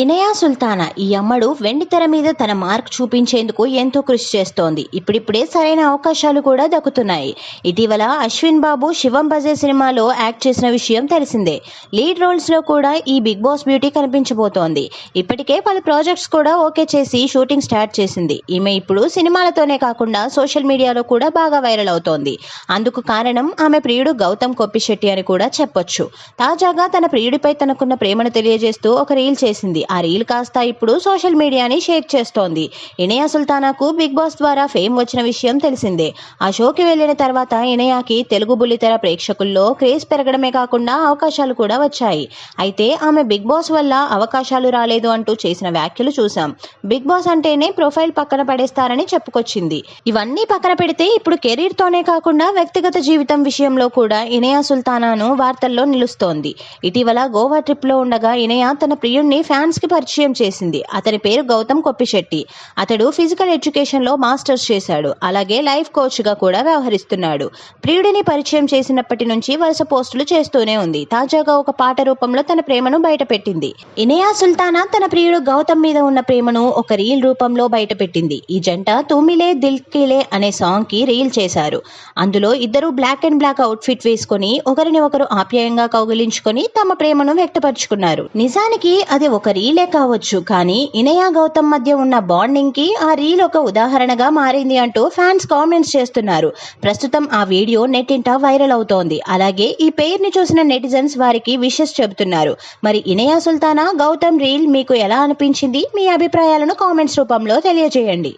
ఇనయా సుల్తానా ఈ అమ్మడు వెండి తెర మీద తన మార్క్ చూపించేందుకు ఎంతో కృషి చేస్తోంది. ఇప్పుడిప్పుడే సరైన అవకాశాలు కూడా దక్కుతున్నాయి. ఇటీవల అశ్విన్ బాబు శివం బజే సినిమాలో యాక్ట్ చేసిన విషయం తెలిసిందే. లీడ్ రోల్స్లో కూడా ఈ బిగ్ బాస్ బ్యూటీ కనిపించబోతోంది. ఇప్పటికే పలు ప్రాజెక్ట్స్ కూడా ఓకే చేసి షూటింగ్ స్టార్ట్ చేసింది. ఈమె ఇప్పుడు సినిమాలతోనే కాకుండా సోషల్ మీడియాలో కూడా బాగా వైరల్ అవుతోంది. అందుకు కారణం ఆమె ప్రియుడు గౌతమ్ కొప్పిశెట్టి అని కూడా చెప్పొచ్చు. తాజాగా తన ప్రియుడిపై తనకున్న ప్రేమను తెలియజేస్తూ ఒక రీల్ చేసింది. ఆ రీల్ కాస్త ఇప్పుడు సోషల్ మీడియాని షేక్ చేస్తోంది. ఇనయా సుల్తానాకు బిగ్ బాస్ ద్వారా ఫేమ్ వచ్చిన విషయం తెలిసిందే. ఆ షోకి వెళ్ళిన తర్వాత ఇనయాకి తెలుగు బుల్లితెర ప్రేక్షకుల్లో క్రేజ్ పెరగడమే కాకుండా అవకాశాలు కూడా వచ్చాయి. అయితే ఆమె బిగ్ బాస్ వల్ల అవకాశాలు రాలేదు అంటూ చేసిన వ్యాఖ్యలు చూశాం బిగ్ బాస్ అంటేనే ప్రొఫైల్ పక్కన పడేస్తారని చెప్పుకొచ్చింది. ఇవన్నీ పక్కన పెడితే ఇప్పుడు కెరీర్ తోనే కాకుండా వ్యక్తిగత జీవితం విషయంలో కూడా ఇనయా సుల్తానాను వార్తల్లో నిలుస్తోంది. ఇటీవల గోవా ట్రిప్లో ఉండగా ఇనయా తన ప్రియుణ్ణి ఫ్యాన్స్ కి పరిచయం చేసింది. అతని పేరు గౌతమ్ కొప్పిశెట్టి. అతడు ఫిజికల్ ఎడ్యుకేషన్లో మాస్టర్స్ చేశాడు. అలాగే లైఫ్ కోచ్గా కూడా వ్యవహరిస్తున్నాడు. ప్రియుడిని పరిచయం చేసినప్పటి నుంచి వరుస పోస్టులు చేస్తూనే ఉంది. తాజాగా ఒక పాట రూపంలో తన ప్రేమను బయటపెట్టింది. ఇనయా సుల్తానా తన ప్రియుడు గౌతమ్ మీద ఉన్న ప్రేమను ఒక రీల్ రూపంలో బయటపెట్టింది. ఈ జంట తుమిలే దిల్కిలే అనే సాంగ్కి రీల్ చేశారు. అందులో ఇద్దరు బ్లాక్ అండ్ బ్లాక్ అవుట్ఫిట్ వేసుకొని ఒకరిని ఒకరు ఆప్యాయంగా కౌగిలించుకొని తమ ప్రేమను వ్యక్తపరుచుకున్నారు. నిజానికి అది ఒక రీలే కావచ్చు కానీ ఇనయా గౌతమ్ మధ్య ఉన్న బాండింగ్కి ఆ రీల్ ఒక ఉదాహరణగా మారింది అంటూ ఫ్యాన్స్ కామెంట్స్ చేస్తున్నారు. ప్రస్తుతం ఆ వీడియో నెట్టింట వైరల్ అవుతోంది. అలాగే ఈ పేరుని చూసిన నెటిజన్స్ వారికి విషెస్ చెబుతున్నారు. మరి ఇనయా సుల్తానా గౌతమ్ రీల్ మీకు ఎలా అనిపించింది? మీ అభిప్రాయాలను కామెంట్స్ రూపంలో తెలియజేయండి.